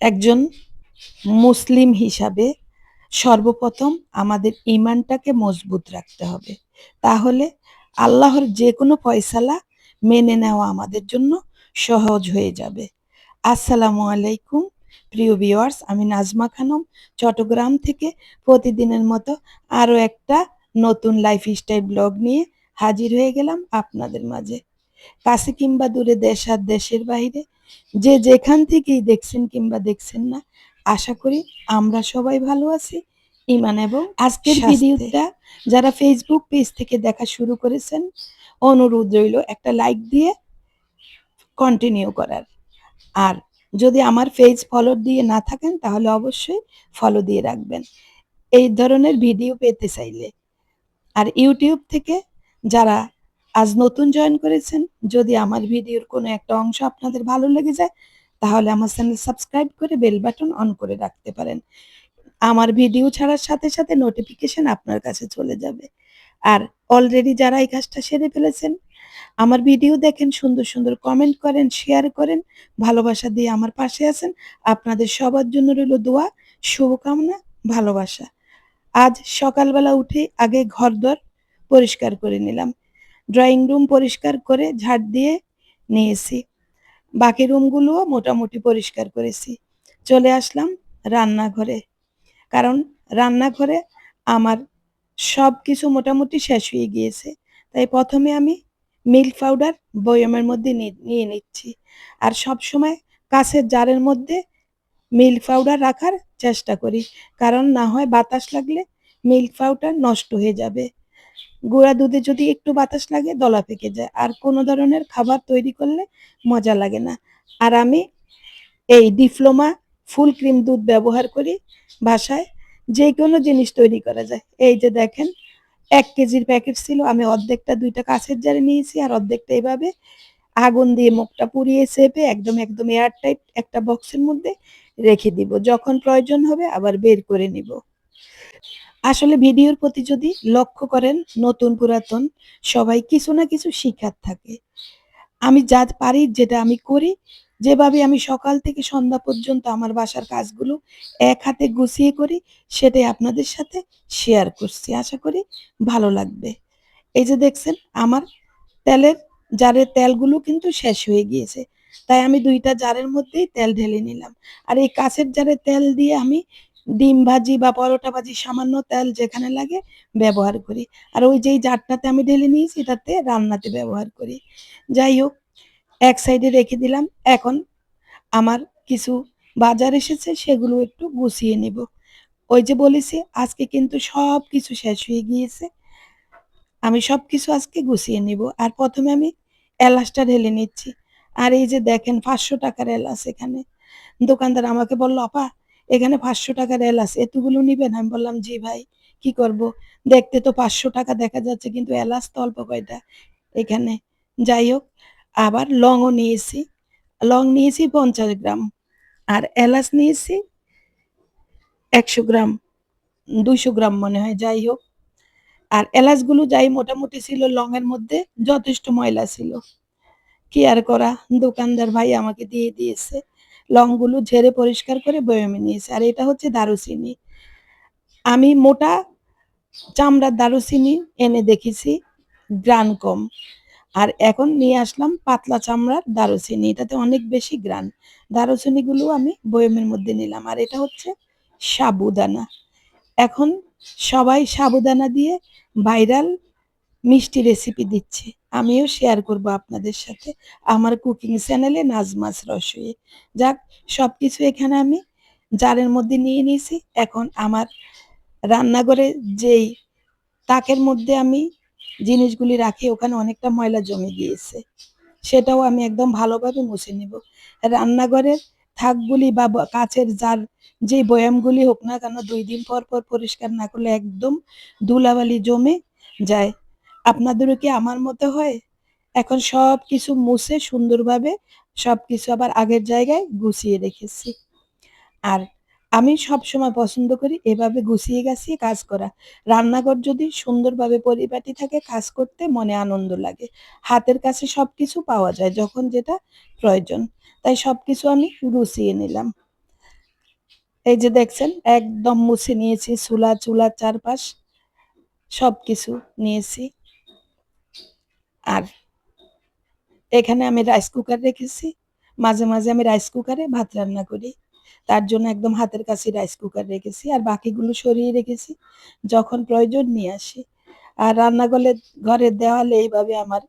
একজন মুসলিম হিসাবে সর্বপ্রথম আমাদের ইমানটাকে মজবুত রাখতে হবে। তাহলে আল্লাহর যে কোনো ফয়সালা মেনে নেওয়া আমাদের জন্য সহজ হয়ে যাবে। আসসালামু আলাইকুম, প্রিয় ভিউয়ার্স, আমি নাজমা খানম। চট্টগ্রাম থেকে প্রতিদিনের মতো আরও একটা নতুন লাইফস্টাইল ব্লগ নিয়ে হাজির হয়ে গেলাম আপনাদের মাঝে। কাছে কিংবা দূরে দেশ আর দেশের বাইরে। যে যেখান থেকেই দেখছেন কিংবা দেখছেন না আশা করি আমরা সবাই ভালো আছি ইমান এবং আজকের ভিডিওটা যারা ফেসবুক পেজ থেকে দেখা শুরু করেছেন অনুরোধ রইল একটা লাইক দিয়ে কন্টিনিউ করার। আর যদি আমার পেজ ফলো দিয়ে না থাকেন তাহলে অবশ্যই ফলো দিয়ে রাখবেন। এই ধরনের ভিডিও পেতে চাইলে। আর ইউটিউব থেকে যারা আজ নতুন জয়েন করেছেন, যদি আমার ভিডিওর কোনো একটা অংশ আপনাদের ভালো লেগে যায়, তাহলে আমার চ্যানেল সাবস্ক্রাইব করে বেল বাটন অন করে রাখতে পারেন। আমার ভিডিও ছাড়ার সাথে সাথে নোটিফিকেশন আপনার কাছে চলে যাবে। আর অলরেডি যারা এই কাজটা সেরে ফেলেছেন, আমার ভিডিও দেখেন, সুন্দর সুন্দর কমেন্ট করেন শেয়ার করেন, ভালোবাসা দিয়ে আমার পাশে আছেন, আপনাদের সবার জন্য রইল দোয়া, শুভকামনা, ভালোবাসা। আজ সকালবেলা উঠে আগে ঘরদর পরিষ্কার করে নিলাম। ড্রয়িং রুম পরিষ্কার করে ঝাড় দিয়ে নিয়েছি। বাকি রুমগুলোও মোটামুটি পরিষ্কার করেছি। চলে আসলাম রান্নাঘরে। কারণ রান্নাঘরে আমার সব কিছু মোটামুটি শেষ হয়ে গিয়েছে। তাই প্রথমে আমি মিল্ক পাউডার বয়মের মধ্যে নিয়ে নিচ্ছি। আর সব সময় কাছের জারের মধ্যে মিল্ক পাউডার রাখার চেষ্টা করি। কারণ না হয় বাতাস লাগলে মিল্ক পাউডার নষ্ট হয়ে যাবে। গুঁড়া দুধে যদি একটু বাতাস লাগে, দলা পেকে যায়। আর কোনো ধরনের খাবার তৈরি করলে মজা লাগে না। আর আমি এই ডিপ্লোমা ফুল ক্রিম দুধ ব্যবহার করি বাসায় যে কোনো জিনিস তৈরি করা যায়। এই যে দেখেন, এক কেজির প্যাকেট ছিল, আমি অর্ধেকটা দুইটা কাছের জারে নিয়েছি, আর অর্ধেকটা এভাবে আগুন দিয়ে মুখটা পুড়িয়ে চেপে একদম একদম এয়ার টাইট একটা বক্সের মধ্যে রেখে দিব। যখন প্রয়োজন হবে আবার বের করে নিব। আসলে ভিডিওর প্রতি যদি লক্ষ্য করেন নতুন পুরাতন, সবাই কিছু না কিছু শিখার থাকে। আমি যা পারি, যেটা আমি করি, যেভাবে আমি সকাল থেকে সন্ধ্যা পর্যন্ত আমার বাসার কাজগুলো এক হাতে গুছিয়ে করি, সেটাই আপনাদের সাথে শেয়ার করছি। আশা করি ভালো লাগবে। এই যে দেখছেন, আমার তেলের জারের তেলগুলো কিন্তু শেষ হয়ে গিয়েছে। তাই আমি দুইটা জারের মধ্যেই তেল ঢেলে নিলাম। আর এই কাছের জারের তেল দিয়ে আমি ডিম ভাজি বা পরোটা ভাজি সামান্য তেল যেখানে লাগে ব্যবহার করি। আর ওই যেই জারটাতে আমি ঢেলে নিয়েছি এটাতে রান্নাতে ব্যবহার করি। যাই হোক, এক সাইডে রেখে দিলাম। এখন আমার কিছু বাজার এসেছে, সেগুলো একটু গুছিয়ে নিব। ওই যে বলেছি, আজকে কিন্তু সব কিছু শেষ হয়ে গিয়েছে। আমি সব কিছু আজকে গুছিয়ে নিব। আর প্রথমে আমি এলাচটা ঢেলে নিচ্ছি। আর এই যে দেখেন, পাঁচশো টাকার এলাচ এখানে। দোকানদার আমাকে বলল, আপা এখানে পাঁচশো টাকার এলাচ, এতগুলো নিবেন? আমি বললাম, জি ভাই, কি করব? দেখতে তো পাঁচশো টাকা দেখা যাচ্ছে, কিন্তু এলাচ তো অল্প কয়টা? এখানে, যাই হোক, আবার লংও নিয়েছি, লং নিয়েছি পঞ্চাশ গ্রাম, আর এলাচ নিয়েছি একশো গ্রাম, দুইশো গ্রাম মনে হয়, যাই হোক। আর এলাচগুলো যাই মোটামুটি ছিল, লংয়ের মধ্যে যথেষ্ট ময়লা ছিল। কি আর করা? দোকানদার ভাই আমাকে দিয়ে দিয়েছে। লংগুলো ঝেড়ে পরিষ্কার করে বয়মে নিয়েছে। আর এটা হচ্ছে দারুচিনি। আমি মোটা চামড়ার দারুচিনি এনে দেখেছি, গ্রান কম। আর এখন নিয়ে আসলাম পাতলা চামড়ার দারুচিনি। এটাতে অনেক বেশি গ্রান। দারুচিনিগুলো আমি বয়মের মধ্যে নিলাম। আর এটা হচ্ছে সাবুদানা। এখন সবাই সাবুদানা দিয়ে ভাইরাল মিষ্টি রেসিপি দিচ্ছে। আমিও শেয়ার করব আপনাদের সাথে আমার কুকিং চ্যানেলে নাজমাস রসইয়ে যাক সব কিছু এখানে আমি জারের মধ্যে নিয়ে নিয়েছি। এখন আমার রান্নাঘরে যেই তাকের মধ্যে আমি জিনিসগুলি রাখি, ওখানে অনেকটা ময়লা জমে গিয়েছে। সেটাও আমি একদম ভালোভাবে মুছে নিব। রান্নাঘরের থাকগুলি বা ব- কাচের জার যে বয়ামগুলি হোক না কেন, দুই দিন পর পর পরিষ্কার না করলে একদম ধুলাবালি জমে যায়। আপনাদেরও কি আমার মতো হয়? এখন সব কিছু মুছে সুন্দরভাবে সব কিছু আবার আগের জায়গায় গুছিয়ে রেখেছি। আর আমি সব সময় পছন্দ করি এভাবে গুছিয়ে গাছিয়ে কাজ করা। রান্নাঘর যদি সুন্দরভাবে পরিপাটি থাকে কাজ করতে মনে আনন্দ লাগে। হাতের কাছে সব কিছু পাওয়া যায় যখন যেটা প্রয়োজন। তাই সব কিছু আমি গুছিয়ে নিলাম। এই যে দেখছেন, একদম মুছে নিয়েছি, চুলা, চুলার চারপাশ সব কিছু নিয়েছি। আর এখানে আমি রাইস কুকার রেখেছি। মাঝে মাঝে আমি রাইস কুকারে ভাত রান্না করি। তার জন্য একদম হাতের কাছে রাইস কুকার রেখেছি। আর বাকিগুলো সরিয়ে রেখেছি, যখন প্রয়োজন নিয়ে আসি। আর রান্নাঘরে ঘরের দেওয়ালে এইভাবে আমার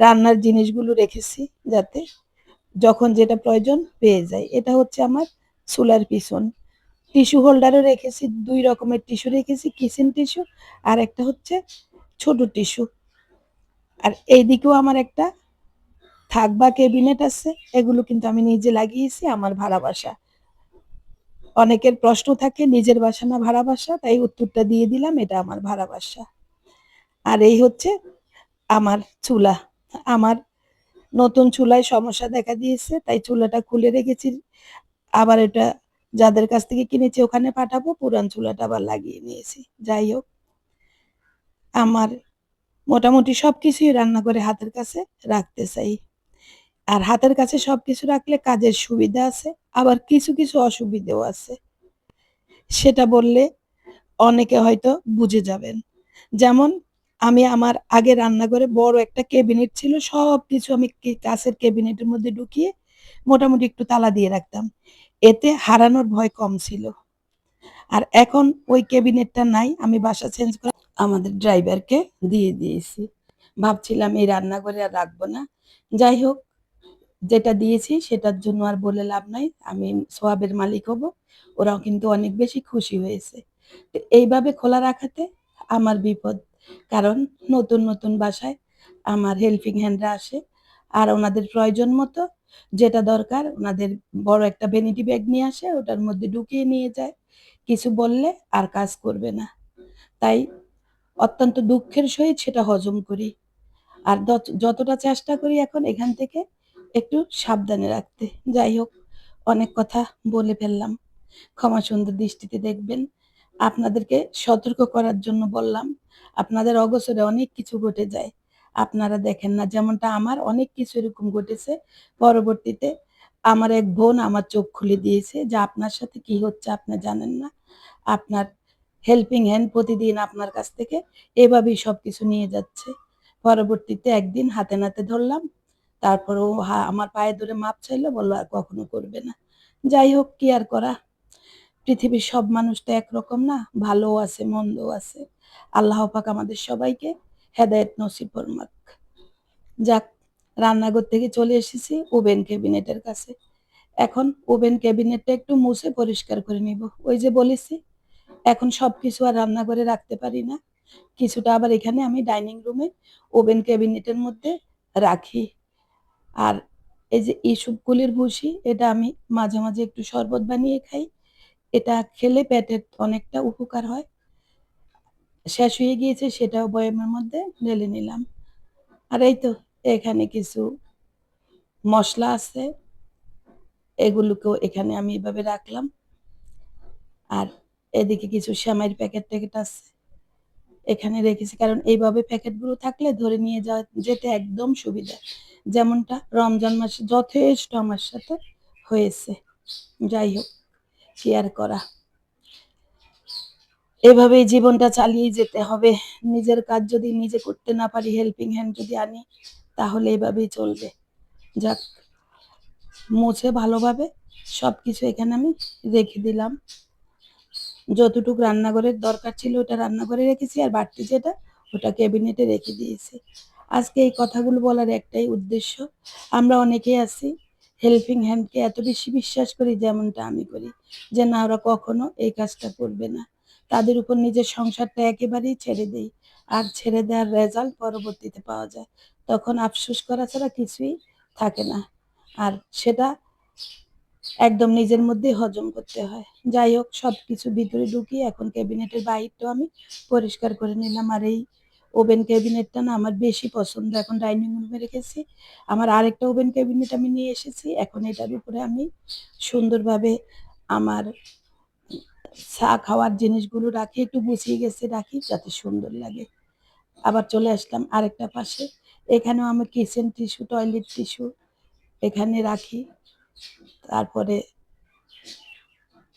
রান্নার জিনিসগুলো রেখেছি যাতে যখন যেটা প্রয়োজন পেয়ে যায়। এটা হচ্ছে আমার চুলার পিছন। টিস্যু হোল্ডারও রেখেছি, দুই রকমের টিস্যু রেখেছি, কিচেন টিস্যু আর একটা হচ্ছে ছোট টিস্যু। আর এইদিকেও আমার একটা থাকবা কেবিনেট আছে, এগুলো কিন্তু আমি নিজে লাগিয়েছি আমার ভাড়া বাসা অনেকের প্রশ্ন থাকে, নিজের বাসা না ভাড়া বাসা তাই উত্তরটা দিয়ে দিলাম, এটা আমার ভাড়া বাসা আর এই হচ্ছে আমার চুলা। আমার নতুন চুলায় সমস্যা দেখা দিয়েছে, তাই চুলাটা খুলে রেখেছি। আবার এটা যাদের কাছ থেকে কিনেছি, ওখানে পাঠাবো, পুরান চুলাটা আবার লাগিয়ে নিয়েছি। যাই হোক, আমার মোটামুটি সব কিছুই রান্না করে হাতের কাছে রাখতে চাই। আর হাতের কাছে সব কিছু রাখলে কাজের সুবিধা আছে, আবার কিছু কিছু অসুবিধেও আছে। সেটা বললে অনেকে হয়তো বুঝে যাবেন। যেমন আমি আমার আগে রান্নাঘরে বড় একটা ক্যাবিনেট ছিল সব কিছু আমি কে- কাঁচের ক্যাবিনেটের মধ্যে ঢুকিয়ে মোটামুটি একটু তালা দিয়ে রাখতাম। এতে হারানোর ভয় কম ছিল। আর এখন ওই ক্যাবিনেটটা নাই, আমি বাসা চেঞ্জ করে আমাদের ড্রাইভারকে দিয়ে দিয়েছি। ভাবছিলাম এই রান্নাঘরে আর রাখব না। যাই হোক, যেটা দিয়েছি সেটার জন্য আর বলে লাভ নাই। আমি সোয়াবের মালিক হব, ওরাও কিন্তু অনেক বেশি খুশি হয়েছে। এইভাবে খোলা রাখাতে আমার বিপদ, কারণ নতুন নতুন বাসায় আমার হেল্পিং হ্যান্ডরা আসে। আর ওনাদের প্রয়োজন মতো যেটা দরকার, ওনাদের বড় একটা ভেনিটি ব্যাগ নিয়ে আসে, ওটার মধ্যে ঢুকিয়ে নিয়ে যায়। কিছু বললে আর কাজ করবে না। তাই অত্যন্ত দুঃখের সহিত সেটা হজম করি। আর যতটা চেষ্টা করি এখন এখান থেকে একটু সাবধানে রাখতে। যাই হোক, অনেক কথা বলে ফেললাম। ক্ষমা সুন্দর দৃষ্টিতে দেখবেন। আপনাদেরকে সতর্ক করার জন্য বললাম, আপনাদের অগোচরে অনেক কিছু ঘটে যায়। আপনারা দেখেন না, যেমনটা আমার অনেক কিছু এরকম ঘটেছে। পরবর্তীতে আমার এক বোন আমার চোখ খুলে দিয়েছে যে আপনার সাথে কি হচ্ছে আপনি জানেন না। আপনার হেল্পিং হ্যান্ড প্রতিদিন আপনার কাছ থেকে এভাবেই সব কিছু নিয়ে যাচ্ছে। পরবর্তীতে একদিন হাতে নাতে ধরলাম, তারপর ও আমার পায়ে ধরে মাপ চাইলো, বলল, আর কখনো করবে না। যাই হোক, কি আর করা? পৃথিবীর সব মানুষ তো একরকম না, ভালোও আছে, মন্দও আছে। আল্লাহ পাক আমাদের সবাইকে হেদায়েত নসিব ফরমাক যাক, রান্নাঘর থেকে চলে এসেছি ওভেন ক্যাবিনেটের কাছে। এখন ওভেন ক্যাবিনেটটা একটু মুছে পরিষ্কার করে নিব। ওই যে বলেছি এখন সব কিছু আর রান্নাঘরে রাখতে পারি না। কিছুটা আবার এখানে আমি ডাইনিং রুমে, ওভেন ক্যাবিনেটের মধ্যে রাখি। আর এই যে ইসুপগুলির ভুসি, এটা আমি মাঝে মাঝে একটু শরবত বানিয়ে খাই। এটা খেলে পেটের অনেকটা উপকার হয়। শেষ হয়ে গিয়েছে, সেটাও বয়ামের মধ্যে ঢেলে নিলাম। আর এই তো, এখানে কিছু মশলা আছে। এগুলোকেও এখানে আমি এভাবে রাখলাম। আর এদিকে কিছু শ্যামাইয়ের প্যাকেট ট্যাকেট আছে। এখানে রেখেছি, কারণ এইভাবে প্যাকেটগুলো থাকলে ধরে নিয়ে যাওয়া, যেতে একদম সুবিধা। যেমনটা রমজান মাসে যথেষ্ট আমার সাথে হয়েছে। যাই হোক শেয়ার করা? এভাবেই জীবনটা চালিয়ে যেতে হবে। নিজের কাজ যদি নিজে করতে না পারি হেল্পিং হ্যান্ড যদি আনি, তাহলে এভাবেই চলবে। যাক, মুছে ভালোভাবে সবকিছু এখানে আমি রেখে দিলাম। যতটুকু রান্নাঘরের দরকার ছিল ওটা রান্নাঘরে রেখেছি আর বাড়তি যেটা ওটা ক্যাবিনেটে রেখে দিয়েছি। আজকে এই কথাগুলো বলার একটাই উদ্দেশ্য, আমরা অনেকেই আছি হেল্পিং হ্যান্ডকে এত বেশি বিশ্বাস করি যেমনটা আমি করি, যে না, ওরা কখনো এই কাজটা করবে না। তাদের উপর নিজের সংসারটা একেবারেই ছেড়ে দেই আর ছেড়ে দেওয়ার রেজাল্ট পরবর্তীতে পাওয়া যায়। তখন আফসোস করা ছাড়া কিছুই থাকে না। আর সেটা একদম নিজের মধ্যেই হজম করতে হয়। যাই হোক সব কিছু ভিতরে ঢুকিয়ে এখন ক্যাবিনেটের বাইরটাও আমি পরিষ্কার করে নিলাম। আর এই ওভেন ক্যাবিনেটটা না আমার বেশি পছন্দ। এখন ডাইনিং রুমে রেখেছি। আমার আরেকটা ওভেন ক্যাবিনেট আমি নিয়ে এসেছি। এখন এটার উপরে আমি সুন্দরভাবে আমার চা খাওয়ার জিনিসগুলো রাখি, একটু গুছিয়ে গেছে রাখি যাতে সুন্দর লাগে। আবার চলে আসলাম আরেকটা পাশে। এখানেও আমি কিচেন টিস্যু টয়লেট টিস্যু এখানে রাখি। তারপরে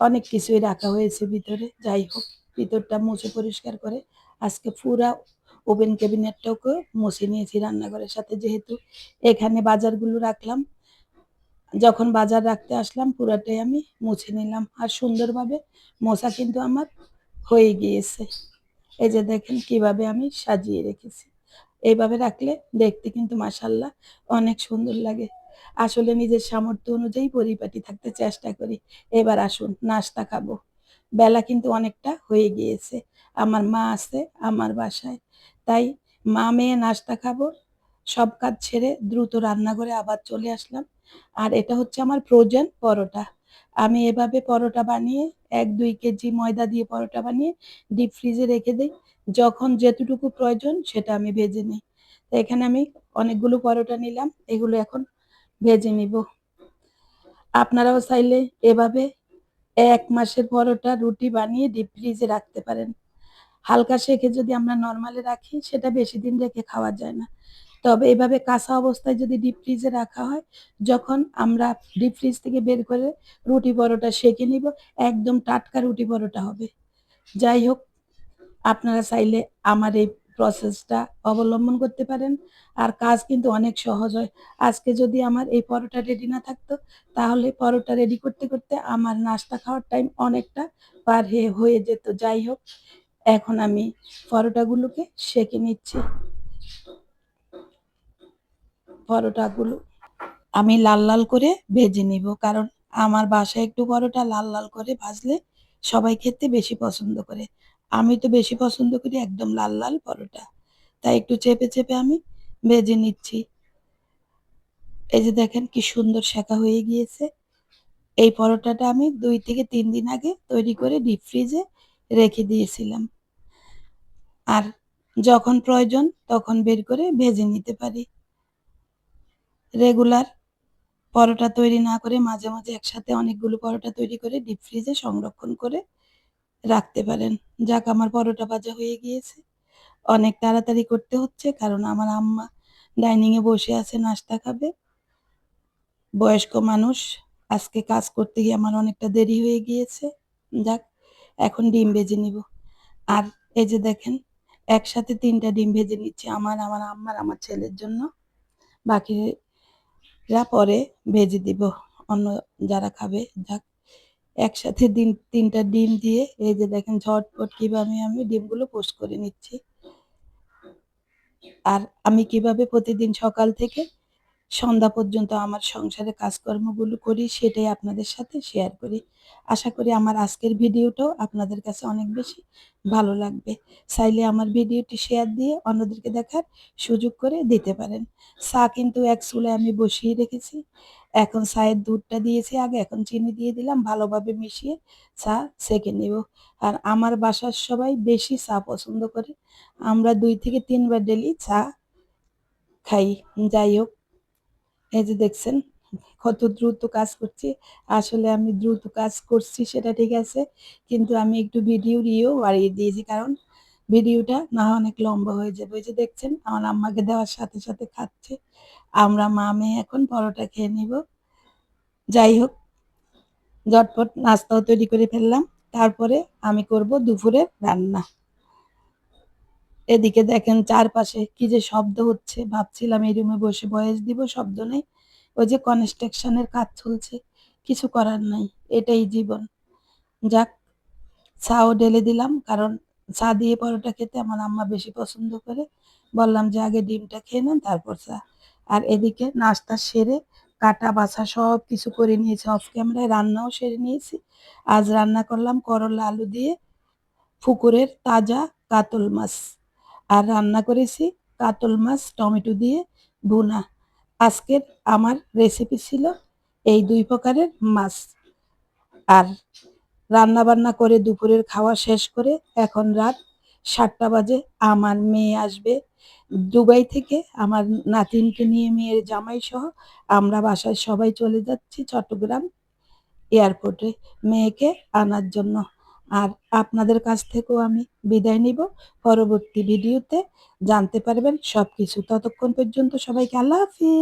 অনেক কিছুই রাখা হয়েছে ভিতরে, যাই হোক, ভিতরটা মুছে পরিষ্কার করে আজকে পুরা ওভেন ক্যাবিনেটটাকে মুছে নিয়েছি রান্নাঘরের সাথে, যেহেতু এখানে বাজারগুলো রাখলাম। যখন বাজার রাখতে আসলাম, পুরাটাই আমি মুছে নিলাম। আর সুন্দরভাবে মোছা কিন্তু আমার হয়ে গিয়েছে। এই যে দেখেন কীভাবে আমি সাজিয়ে রেখেছি। এইভাবে রাখলে দেখতে কিন্তু মাসাল্লাহ অনেক সুন্দর লাগে। আসলে নিজের সামর্থ্য অনুযায়ী পরিপাটি থাকতে চেষ্টা করি। এবার আসুন, নাস্তা খাব। বেলা কিন্তু অনেকটা হয়ে গিয়েছে। আমার মা আছে আমার বাসায়। তাই মা মেয়ে নাস্তা খাব, সব কাজ ছেড়ে দ্রুত রান্নাঘরে আবার চলে আসলাম। আর এটা হচ্ছে আমার ফ্রোজেন পরোটা। আমি এভাবে পরোটা বানিয়ে, এক দুই কেজি ময়দা দিয়ে পরোটা বানিয়ে ডিপ ফ্রিজে রেখে দিই। যখন যেতটুকু প্রয়োজন সেটা আমি ভেজে নিই। এখানে আমি অনেকগুলো পরোটা নিলাম। এগুলো এখন ভেজে নিব। আপনারাও চাইলে এভাবে এক মাসের পরোটা, রুটি বানিয়ে ডিপ ফ্রিজে রাখতে পারেন। হালকা শেখে যদি আমরা নর্মালে রাখি, সেটা বেশি দিন রেখে খাওয়া যায় না। তবে এভাবে কাঁচা অবস্থায় যদি ডিপ ফ্রিজে রাখা হয়, যখন আমরা ডিপ ফ্রিজ থেকে বের করে রুটি পরোটা সেঁকে নিব, একদম টাটকা রুটি পরোটা হবে। যাই হোক, আপনারা চাইলে আমার এই প্রসেসটা অবলম্বন করতে পারেন। আর কাজ কিন্তু অনেক সহজ হয়। আজকে যদি আমার এই পরোটা রেডি না থাকতো, তাহলে পরোটা রেডি করতে করতে আমার নাস্তা খাওয়ার টাইম অনেকটা পার হয়ে যেত। যাই হোক, এখন আমি পরোটাগুলোকে সেঁকে নিচ্ছি। পরোটাগুলো আমি লাল লাল করে ভেজে নিব, কারণ আমার বাসায় একটু পরোটা লাল লাল করে ভাজলে সবাই খেতে বেশি পছন্দ করে। আমি তো বেশি পছন্দ করি একদম লাল লাল পরোটা। তাই একটু চেপে চেপে আমি ভেজে নিচ্ছি। এই যে দেখেন কি সুন্দর শেখা হয়ে গিয়েছে। এই পরোটাটা আমি দুই থেকে তিন দিন আগে তৈরি করে ডিপ ফ্রিজে রেখে দিয়েছিলাম। আর যখন প্রয়োজন তখন বের করে ভেজে নিতে পারি। রেগুলার পরোটা তৈরি না করে মাঝে মাঝে একসাথে অনেকগুলো পরোটা তৈরি করে ডিপ ফ্রিজে সংরক্ষণ করে রাখতে পারেন। যাক, আমার পরোটা ভাজা হয়ে গিয়েছে। অনেক তাড়াতাড়ি করতে হচ্ছে, কারণ আমার আম্মা ডাইনিংয়ে বসে আছে, নাস্তা খাবে। বয়স্ক মানুষ, আজকে কাজ করতে গিয়ে আমার অনেকটা দেরি হয়ে গিয়েছে। যাক, এখন ডিম ভেজে নিব। আর এই যে দেখেন, একসাথে তিনটা ডিম ভেজে নিচ্ছি আমার আমার আম্মার, আমার ছেলের জন্য। বাকিরা পরে ভেজে দিব, অন্য যারা খাবে, যাক। একসাথে দিন, তিনটা ডিম দিয়ে, এই যে দেখেন ঝটপট কীভাবে আমি ডিমগুলো পোস্ট করে নিচ্ছি। আর আমি কীভাবে প্রতিদিন সকাল থেকে সন্ধ্যা পর্যন্ত আমার সংসারে কাজকর্মগুলো করি, সেটাই আপনাদের সাথে শেয়ার করি। আশা করি আমার আজকের ভিডিওটাও আপনাদের কাছে অনেক বেশি ভালো লাগবে। চাইলে আমার ভিডিওটি শেয়ার দিয়ে অন্যদেরকে দেখার সুযোগ করে দিতে পারেন। চা কিন্তু এক চুলে আমি বসিয়ে রেখেছি। এখন চায়ের দুধটা দিয়েছি আগে, এখন চিনি দিয়ে দিলাম, ভালোভাবে মিশিয়ে চা সেঁকে নেব। আর আমার বাসার সবাই বেশি চা পছন্দ করে। আমরা দুই থেকে তিনবার ডেলি চা খাই। যাই হোক, এই যে দেখছেন, কত দ্রুত কাজ করছি। আসলে আমি দ্রুত কাজ করছি, সেটা ঠিক আছে, কিন্তু আমি একটু ভিডিওর ইয়েও বাড়িয়ে দিয়েছি, কারণ ভিডিওটা না অনেক লম্বা হয়ে যাবে। ওই যে দেখছেন, আমার আম্মাকে দেওয়ার সাথে সাথে খাচ্ছে। আমরা মা মেয়ে এখন পরোটা খেয়ে নিব। যাই হোক, ঝটপট নাস্তাও তৈরি করে ফেললাম। তারপরে আমি করব দুপুরের রান্না। এদিকে দেখেন চারপাশে কি যে শব্দ হচ্ছে। ভাবছিলাম এই রুমে বসে বয়স দিব, শব্দ নেই। ওই যে কনস্ট্রাকশনের কাজ চলছে, কিছু করার নাই, এটাই জীবন। যাক, ছাও ঢেলে দিলাম, কারণ চা দিয়ে পরোটা খেতে আমার আম্মা বেশি পছন্দ করে। বললাম যে, আগে ডিমটা খেয়ে নেন, তারপর চা। আর এদিকে নাস্তা সেরে কাটা, বাছা সব কিছু করে নিয়েছি। অফ ক্যামেরায় রান্নাও সেরে নিয়েছি। আজ রান্না করলাম করলা আলু দিয়ে, পুকুরের তাজা কাতল মাছ। আর রান্না করেছি কাতল মাছ, টমেটো দিয়ে ভুনা। আজকের আমার রেসিপি ছিল এই দুই প্রকারের মাছ। আর রান্না বান্না করে দুপুরের খাওয়া শেষ করে এখন রাত সাতটা বাজে। আমার মেয়ে আসবে দুবাই থেকে। আমার নাতিনকে নিয়ে মেয়ের জামাই সহ আমরা বাসায় সবাই চলে যাচ্ছি চট্টগ্রাম এয়ারপোর্টে মেয়েকে আনার জন্য। আর আপনাদের কাছ থেকেও আমি বিদায় নিব। পরবর্তী ভিডিওতে জানতে পারবেন সব কিছু ততক্ষণ পর্যন্ত সবাইকে আল্লাহ হাফিজ।